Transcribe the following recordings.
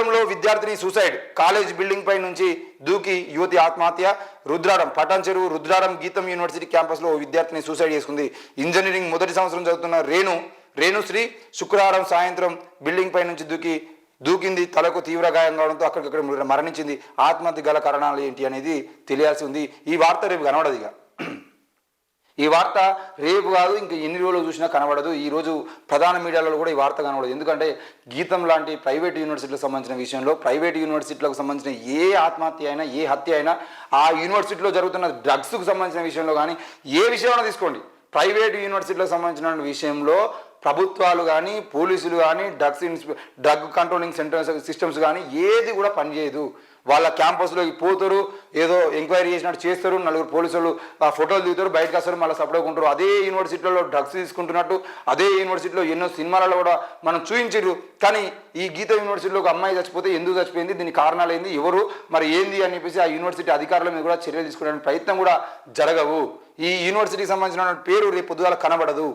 విద్యార్థిని suicide. College building పై నుంచి దూకి యువతి ఆత్మహత్య. రుద్రారం పటాన్ చెరువు రుద్రారం గీతం యూనివర్సిటీ క్యాంపస్లో విద్యార్థిని సూసైడ్ చేసుకుంది. ఇంజనీరింగ్ మొదటి సంవత్సరం చదువుతున్న రేణు రేణుశ్రీ శుక్రవారం సాయంత్రం బిల్డింగ్ పై నుంచి దూకి దూకింది. తలకు తీవ్ర గాయం కావడంతో అక్కడికక్కడ మరణించింది. ఆత్మహత్య గల కారణాలు ఏంటి అనేది తెలియాల్సి ఉంది. ఈ వార్త రేపు కనబడదు ఇక. ఈ వార్త రేపు కాదు ఇంకా ఎన్ని రోజులు చూసినా కనబడదు. ఈ రోజు ప్రధాన మీడియాలో కూడా ఈ వార్త కనబడదు. ఎందుకంటే గీతం లాంటి ప్రైవేట్ యూనివర్సిటీలకు సంబంధించిన విషయంలో ప్రైవేట్ యూనివర్సిటీలకు సంబంధించిన ఏ ఆత్మహత్య అయినా ఏ హత్య అయినా ఆ యూనివర్సిటీలో జరుగుతున్న డ్రగ్స్కు సంబంధించిన విషయంలో కానీ ఏ విషయమైనా తీసుకోండి. ప్రైవేట్ యూనివర్సిటీలకు సంబంధించిన విషయంలో ప్రభుత్వాలు కానీ పోలీసులు కానీ drugs drug controlling center systems కానీ ఏది కూడా పనిచేయదు. వాళ్ళ క్యాంపస్లోకి పోతారు ఏదో ఎంక్వైరీ చేసినట్టు చేస్తారు నలుగురు పోలీసులు ఆ ఫోటోలు దిగుతారు బయటకు వస్తారు మళ్ళీ సపరేట్ ఉంటారు. అదే యూనివర్సిటీలో డ్రగ్స్ తీసుకుంటున్నట్టు అదే యూనివర్సిటీలో ఎన్నో సినిమాలలో కూడా మనం చూపించారు. కానీ ఈ గీత యూనివర్సిటీలో ఒక అమ్మాయి చచ్చిపోతే ఎందుకు చచ్చిపోయింది దీని కారణాలు ఏంది ఎవరు మరి ఏంది అని చెప్పేసి ఆ యూనివర్సిటీ అధికారుల మీద కూడా చర్యలు తీసుకోవడానికి ప్రయత్నం కూడా జరగవు. ఈ యూనివర్సిటీకి సంబంధించిన పేరు రేపు పొద్దుగాల కనబడదు.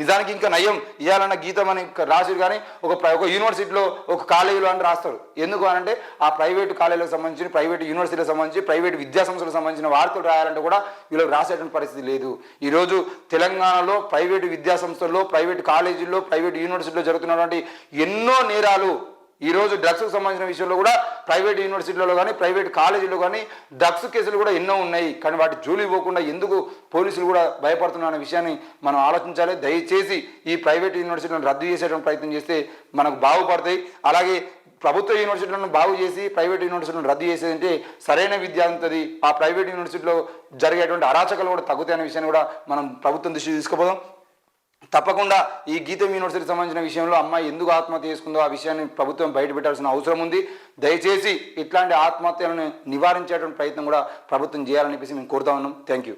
నిజానికి ఇంకా నయం. ఇవ్వాలన్న గీతం అని రాసిరు కానీ ఒక ఒక యూనివర్సిటీలో ఒక కాలేజీలో అని రాస్తారు. ఎందుకు అని అంటే ఆ ప్రైవేట్ కాలేజీలకు సంబంధించి ప్రైవేట్ యూనివర్సిటీలకు సంబంధించి ప్రైవేట్ విద్యా సంస్థలకు సంబంధించిన వార్తలు రాయాలంటే కూడా వీళ్ళకి రాసేటువంటి పరిస్థితి లేదు. ఈరోజు తెలంగాణలో ప్రైవేటు విద్యా సంస్థల్లో ప్రైవేట్ కాలేజీల్లో ప్రైవేట్ యూనివర్సిటీలో జరుగుతున్నటువంటి ఎన్నో నేరాలు ఈరోజు డ్రగ్స్కి సంబంధించిన విషయంలో కూడా ప్రైవేట్ యూనివర్సిటీలలో కానీ ప్రైవేట్ కాలేజీలో కానీ డ్రగ్స్ కేసులు కూడా ఎన్నో ఉన్నాయి. కానీ వాటి జూలి పోకుండా ఎందుకు పోలీసులు కూడా భయపడుతున్న అనే విషయాన్ని మనం ఆలోచించాలి. దయచేసి ఈ ప్రైవేట్ యూనివర్సిటీలను రద్దు చేసేటువంటి ప్రయత్నం చేస్తే మనకు బాగుపడతాయి. అలాగే ప్రభుత్వ యూనివర్సిటీలను బాగు చేసి ప్రైవేట్ యూనివర్సిటీలను రద్దు చేసేదంటే సరైన విద్య ఉంటుంది ఆ ప్రైవేట్ యూనివర్సిటీలో జరిగేటువంటి అరాచకాలు కూడా తగ్గుతాయనే విషయాన్ని కూడా మనం ప్రభుత్వం దృష్టి తీసుకుపోదాం. తప్పకుండా ఈ గీతం యూనివర్సిటీకి సంబంధించిన విషయంలో అమ్మాయి ఎందుకు ఆత్మహత్య చేసుకుందో ఆ విషయాన్ని ప్రభుత్వం బయట పెట్టాల్సిన అవసరం ఉంది. దయచేసి ఇట్లాంటి ఆత్మహత్యలను నివారించేటువంటి ప్రయత్నం కూడా ప్రభుత్వం చేయాలని చెప్పేసి మేము కోరుతా ఉన్నాం. Thank you